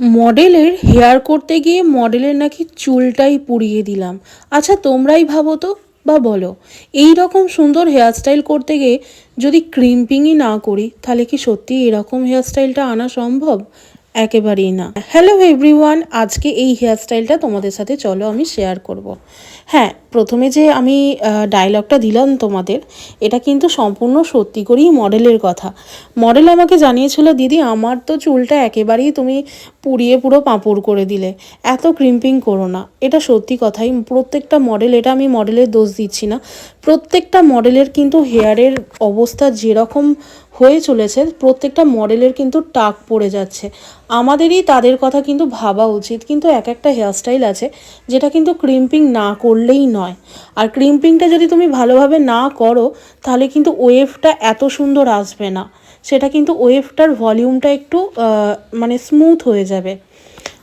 মডেলের হেয়ার করতে গিয়ে মডেলের নাকি চুলটাই পুড়িয়ে দিলাম। আচ্ছা তোমরাই ভাবো তো, বা বলো, এই রকম সুন্দর হেয়ার স্টাইল করতে গিয়ে যদি ক্রিম্পিংই না করি, তাহলে কি সত্যি এরকম হেয়ার স্টাইলটা আনা সম্ভব? একেবারেই না। হ্যালো এভরিওয়ান আজকে এই হেয়ারস্টাইলটা তোমাদের সাথে চলো আমি শেয়ার করব। হ্যাঁ প্রথমে যে আমি ডায়লগটা দিলাম তোমাদের, এটা কিন্তু সম্পূর্ণ সত্যি করেই মডেলের কথা। মডেল আমাকে জানিয়েছিল, দিদি, আমার তো চুলটা একেবারেই তুমি পুড়িয়ে পুরো পাঁপড় করে দিলে। এত ক্রিম্পিং করো না। এটা সত্যি কথাই, প্রত্যেকটা মডেল এটা আমি মডেলের দোষ দিচ্ছি না। প্রত্যেকটা মডেলের কিন্তু হেয়ারের অবস্থা যেরকম হয়ে চলেছে, প্রত্যেকটা মডেলের কিন্তু টাক পড়ে যাচ্ছে। আমাদেরই তাদের কথা কিন্তু ভাবা উচিত, কিন্তু এক একটা হেয়ারস্টাইল আছে যেটা কিন্তু ক্রিম্পিং না করলেই নয়। আর ক্রিম্পিংটা যদি তুমি ভালোভাবে না করো, তাহলে কিন্তু ওয়েভটা এত সুন্দর আসবে না। সেটা কিন্তু ওয়েভটার ভলিউমটা একটু মানে স্মুথ হয়ে যাবে।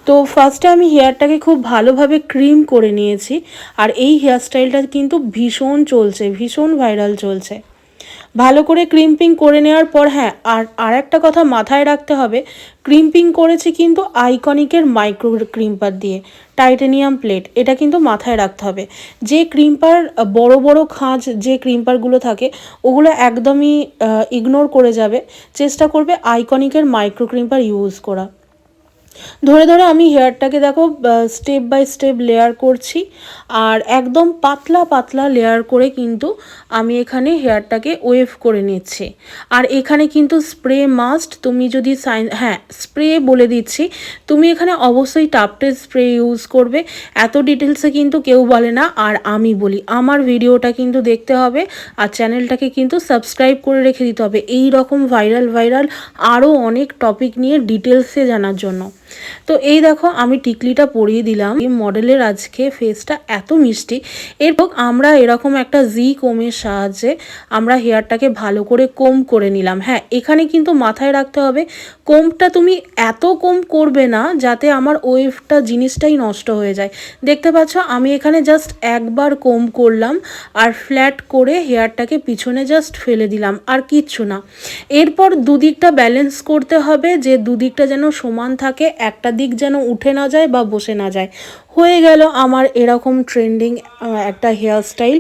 তো ফার্স্টে আমি হেয়ারটাকে খুব ভালোভাবে ক্রিম করে নিয়েছি, আর এই হেয়ারস্টাইলটা কিন্তু ভীষণ চলছে, ভীষণ ভাইরাল চলছে। ভালো করে ক্রিম্পিং করে নেওয়ার পর হ্যাঁ আর আর একটা কথা মাথায় রাখতে হবে ক্রিম্পিং করেছি কিন্তু আইকনিকের মাইক্রো ক্রিম্পার দিয়ে টাইটেনিয়াম প্লেট এটা কিন্তু মাথায় রাখতে হবে। যে ক্রিম্পার বড় বড় খাঁজ যে ক্রিম্পারগুলো থাকে, ওগুলো একদমই ইগনোর করে যাবে, চেষ্টা করবে আইকনিকের মাইক্রো ক্রিম্পার ইউজ করা। ধরে ধরে আমি হেয়ারটাকে দেখো স্টেপ বাই স্টেপ লেয়ার করছি, আর একদম পাতলা পাতলা লেয়ার করে কিন্তু আমি এখানে হেয়ারটাকে ওয়েভ করে নিচ্ছি। আর এখানে কিন্তু স্প্রে মাস্ট তুমি যদি সাইন হ্যাঁ স্প্রে বলে দিচ্ছি, তুমি এখানে অবশ্যই টাপটে স্প্রে ইউজ করবে। এত ডিটেলসে কিন্তু কেউ বলে না, আর আমি বলি, আমার ভিডিওটা কিন্তু দেখতে হবে, আর চ্যানেলটাকে কিন্তু সাবস্ক্রাইব করে রেখে দিতে হবে। এই রকম ভাইরাল ভাইরাল আরও অনেক টপিক নিয়ে ডিটেলসে জানার জন্য। তো এই দেখো, আমি টিকলিটা পরিয়ে দিলাম। এই মডেলের আজকে ফেসটা এত মিষ্টি। এরপর আমরা এরকম একটা জি কোমের সাহায্যে আমরা হেয়ারটাকে ভালো করে কোম করে নিলাম। হ্যাঁ এখানে কিন্তু মাথায় রাখতে হবে কোমটা তুমি এত কম করবে না যাতে আমার ওয়েভটা জিনিসটাই নষ্ট হয়ে যায়। দেখতে পাচ্ছ, আমি এখানে জাস্ট একবার কোম করলাম আর ফ্ল্যাট করে হেয়ারটাকে পিছনে জাস্ট ফেলে দিলাম, আর কিচ্ছু না। এরপর দুদিকটা ব্যালেন্স করতে হবে যে দুদিকটা যেন সমান থাকে একটা দিক যেন উঠে না যায় বা বসে না যায়। হয়ে গেল আমার এরকম ট্রেন্ডিং একটা হেয়ারস্টাইল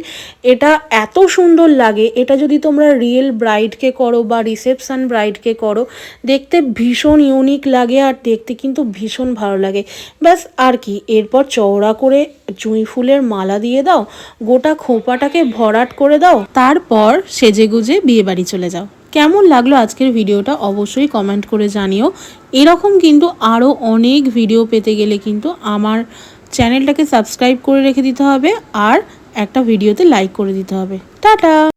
এটা এত সুন্দর লাগে। এটা যদি তোমরা রিয়েল ব্রাইডকে করো বা রিসেপশান ব্রাইডকে করো, দেখতে ভীষণ ইউনিক লাগে আর দেখতে কিন্তু ভীষণ ভালো লাগে। ব্যাস, আর কি। এরপর চওড়া করে চুঁই ফুলের মালা দিয়ে দাও, গোটা খোপাটাকে ভরাট করে দাও, তারপর সেজে গুজে বিয়ে বাড়ি চলে যাও। কেমন লাগল আজকের ভিডিওটা অবশ্যই কমেন্ট করে জানিও। এরকম কিন্তু আরও অনেক ভিডিও পেতে গেলে কিন্তু আমার চ্যানেলটাকে সাবস্ক্রাইব করে রেখে দিতে হবে আর একটা ভিডিওতে লাইক করে দিতে হবে। টাটা!